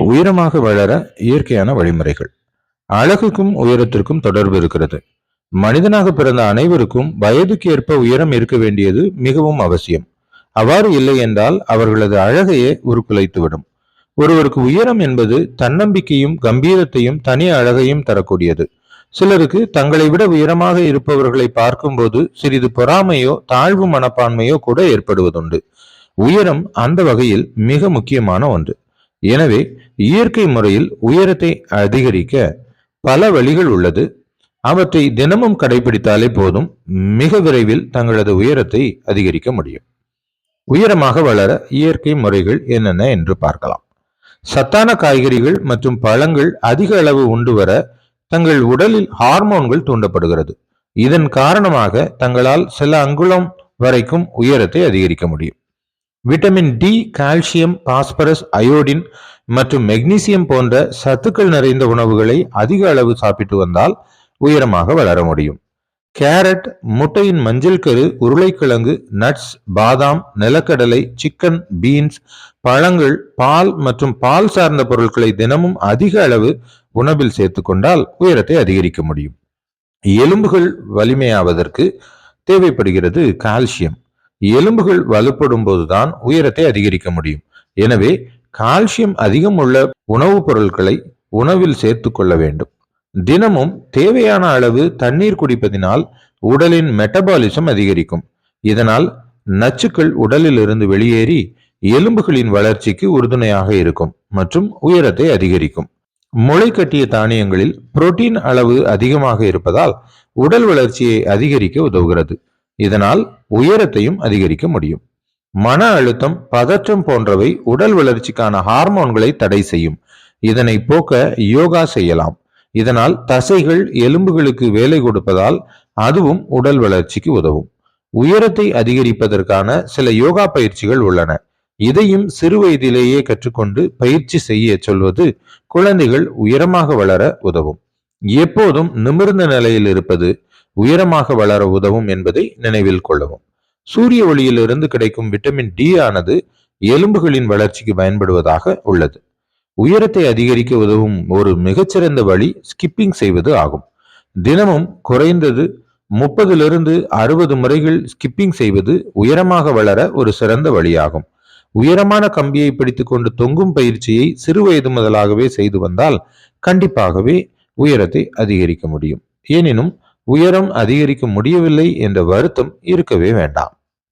உயரமாக வளர இயற்கையான வழிமுறைகள். அழகுக்கும் உயரத்திற்கும் தொடர்பு இருக்கிறது. மனிதனாக பிறந்த அனைவருக்கும் வயதுக்கு ஏற்ப உயரம் இருக்க வேண்டியது மிகவும் அவசியம். அவ்வாறு இல்லை என்றால் அவர்களது அழகையே உருக்குலைத்துவிடும். ஒருவருக்கு உயரம் என்பது தன்னம்பிக்கையும் கம்பீரத்தையும் தனி அழகையும் தரக்கூடியது. சிலருக்கு தங்களை விட உயரமாக இருப்பவர்களை பார்க்கும்போது சிறிது பொறாமையோ தாழ்வு மனப்பான்மையோ கூட ஏற்படுவதுண்டு. உயரம் அந்த வகையில் மிக முக்கியமான ஒன்று. எனவே இயற்கை முறையில் உயரத்தை அதிகரிக்க பல வழிகள் உள்ளது. அவற்றை தினமும் கடைபிடித்தாலே போதும் மிக விரைவில் தங்களது உயரத்தை அதிகரிக்க முடியும். உயரமாக வளர இயற்கை முறைகள் என்னென்ன என்று பார்க்கலாம். சத்தான காய்கறிகள் மற்றும் பழங்கள் அதிக அளவு உண்டு வர தங்கள் உடலில் ஹார்மோன்கள் தூண்டப்படுகிறது. இதன் காரணமாக தங்களால் சில அங்குலம் வரைக்கும் உயரத்தை அதிகரிக்க முடியும். Vitamin D calcium phosphorus iodine மற்றும் மெக்னீசியம் போன்ற சத்துக்கள் நிறைந்த உணவுகளை அதிக அளவு சாப்பிட்டு வந்தால் உயரமாக வளர முடியும். கேரட் முட்டையின் மஞ்சள் கரு உருளைக்கிழங்கு நட்ஸ் பாதாம் நிலக்கடலை சிக்கன் பீன்ஸ் பழங்கள் பால் மற்றும் பால் சார்ந்த பொருட்களை தினமும் அதிக அளவு உணவில் சேர்த்துக்கொண்டால் உயரத்தை அதிகரிக்க முடியும். எலும்புகள் வலிமையாவதற்கு தேவைப்படுகிறது கால்சியம். எலும்புகள் வலுப்படும் போதுதான் உயரத்தை அதிகரிக்க முடியும். எனவே கால்சியம் அதிகம் உள்ள உணவுப் பொருட்களை உணவில் சேர்த்து கொள்ள வேண்டும். தினமும் தேவையான அளவு தண்ணீர் குடிப்பதினால் உடலின் மெட்டபாலிசம் அதிகரிக்கும். இதனால் நச்சுக்கள் உடலில் இருந்து வெளியேறி எலும்புகளின் வளர்ச்சிக்கு உறுதுணையாக இருக்கும் மற்றும் உயரத்தை அதிகரிக்கும். முளை கட்டிய தானியங்களில் புரோட்டீன் அளவு அதிகமாக இருப்பதால் உடல் வளர்ச்சியை அதிகரிக்க உதவுகிறது. இதனால் உயரத்தையும் அதிகரிக்க முடியும். மன அழுத்தம் பதற்றம் போன்றவை உடல் வளர்ச்சிக்கான ஹார்மோன்களை தடை செய்யும். இதனை போக்க யோகா செய்யலாம். இதனால் தசைகள் எலும்புகளுக்கு வேலை கொடுப்பதால் அதுவும் உடல் வளர்ச்சிக்கு உதவும். உயரத்தை அதிகரிப்பதற்கான சில யோகா பயிற்சிகள் உள்ளன. இதையும் சிறு வயதிலேயே கற்றுக்கொண்டு பயிற்சி செய்ய சொல்வது குழந்தைகள் உயரமாக வளர உதவும். எப்போதும் நிமிர்ந்த நிலையில் இருப்பது உயரமாக வளர உதவும் என்பதை நினைவில் கொள்ளவும். சூரிய ஒளியிலிருந்து கிடைக்கும் விட்டமின் டி ஆனது எலும்புகளின் வளர்ச்சிக்கு பயன்படுவதாக உள்ளது. உயரத்தை அதிகரிக்க உதவும் ஒரு மிகச்சிறந்த வழி ஸ்கிப்பிங் செய்வது ஆகும். தினமும் குறைந்தது முப்பதிலிருந்து அறுபது முறைகள் ஸ்கிப்பிங் செய்வது உயரமாக வளர ஒரு சிறந்த வழியாகும். உயரமான கம்பியை பிடித்துக்கொண்டு தொங்கும் பயிற்சியை சிறு வயது முதலாகவே செய்து வந்தால் கண்டிப்பாகவே உயரத்தை அதிகரிக்க முடியும். எனினும் உயரம் அதிகரிக்க முடியவில்லை என்ற வருத்தம் இருக்கவே வேண்டாம்.